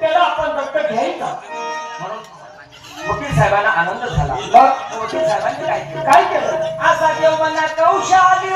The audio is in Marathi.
त्याला आपण दत्त घ्यायचा. म्हणून वकील साहेबांना आनंद झाला. वकील साहेबांनी काय केलं? काय केलं? असा देव म्हणा कौशाली